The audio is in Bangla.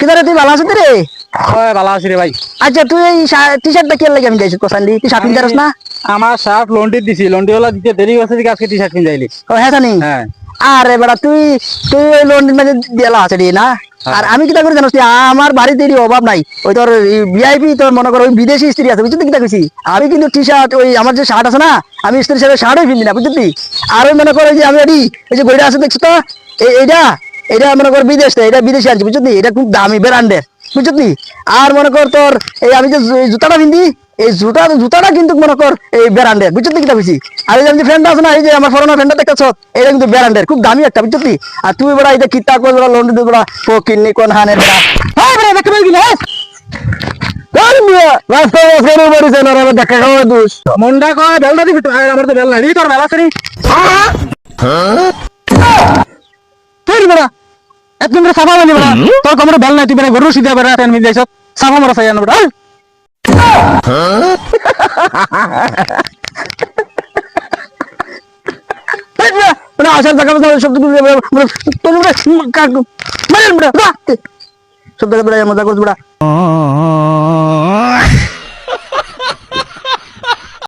কিদারে তুই ভালো আছিস রে? ওই ভালো আছি রে ভাই। আচ্ছা তুই এই টি শার্টটা কে লাগে আমি যাইছি কোসান্ডি তুই শার্ট না? আমার শার্ট লন্ডি দিছি। লন্ডি ওলা দিতে দেরি হয়েছে দিকে আজকে টি শার্ট কিনে যাইলি। ও হ্যাঁ জানি। হ্যাঁ। আরে বেটা তুই তুই ওই লন্ডন মাঝে দেলা আছে রে না? আর আমি কিটা করে জানিস আমার বাড়িতে অভাব নাই। ওই তোর ভিআইপি তোর মনে কর ওই বিদেশি স্ত্রী আছে বুঝলি কিটা কইছি? আমি কিন্তু টি শার্ট ওই আমার যে শার্ট আছে না আমি স্ত্রী সাথে শার্টই পিন্ধি না বুঝলি আর ওই মনে কর ওই যে আমি এই যে গইটা আছে দেখছ তো? এই- এইটা? এটা মনে কর বিদেশ থেকে, এটা বিদেশি আনছি বুঝলি এটা খুব দামি ব্র্যান্ডের বুঝলি আর মনে কর তোর এই আমি যে জুতাটা পিন্ধি এই জুতা জুতাটা কিন্তু মনে কর এই ব্র্যান্ডের বুঝলি কিটা কইছি? আর এই যে ফ্রেন্ড আছে না এই যে আমার ফরনা ফ্রেন্ডটা দেখতেছ এটা কিন্তু ব্র্যান্ডের খুব দামি একটা বুঝলি আর তুই বড় এটা কিতা কই বড় লোন দিতে বড় ও কিন্নি কোন হানের বড়। হ্যাঁ বড় দেখতে খাওয়া দুস মন্ডা কয় বেলটা দিবি আমার তো বেল নাই। নি তোর বেলা আছে নি তুই বড় এত দিন সাফা বলি বড় তোর কমরে বেল নাই তুই বেলা গরু সিধা বেড়া টেন যাইছ সাফা মারা চাই না। বড় মানে আসার দেখা মতো শব্দ মানে তোর বড় মারেন বড় শব্দ দেখা মজা করছ বড়